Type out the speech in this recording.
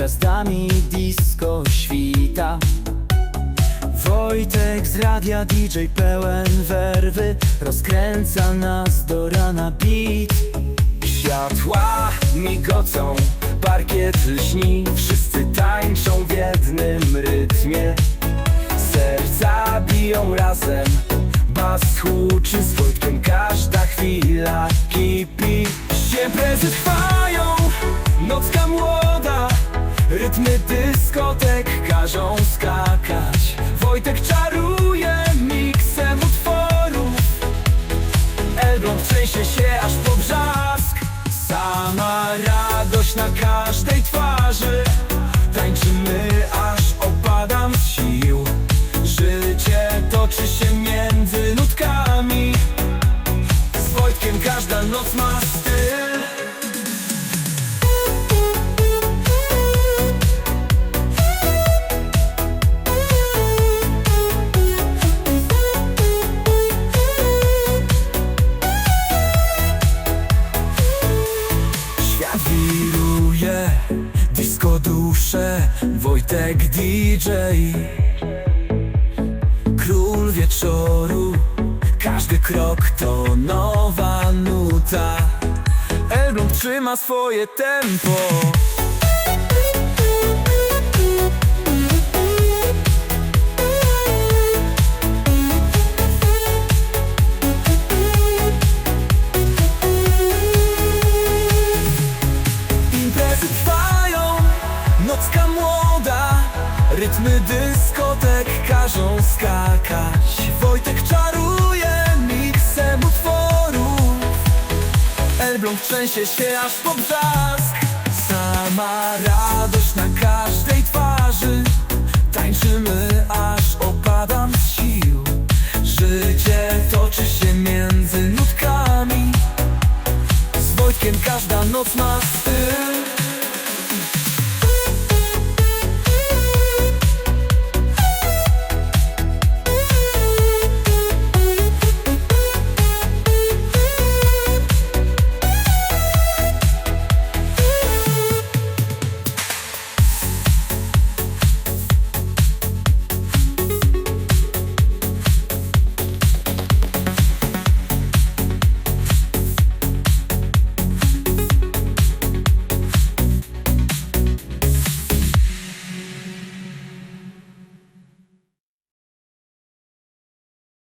gwiazdami disco świta. Wojtek z radia DJ pełen werwy Rozkręca nas do rana beat. Światła migocą, parkiet lśni Wszyscy tańczą w jednym rytmie. Serca biją razem Bas huczy z Wojtkiem Każda chwila kipi. Trwają, nocka młoda Rytmy dyskotek każą skakać. Wojtek czaruje miksem utworów. Elbląg trzęsie się aż po brzask. Sama radość na każdej twarzy. Tańczymy aż opadam z sił. Życie toczy się między nutkami. Z Wojtkiem każda noc ma Wojtek DJ Król wieczoru, każdy krok to nowa nuta. Elbląg trzyma swoje tempo Rytmy dyskotek każą skakać. Wojtek czaruje miksem utworów. Elbląg trzęsie się aż po brzask. Sama radość na każdej twarzy. Tańczymy aż opadam z sił. Życie toczy się między nutkami. Z Wojtkiem każda noc ma styl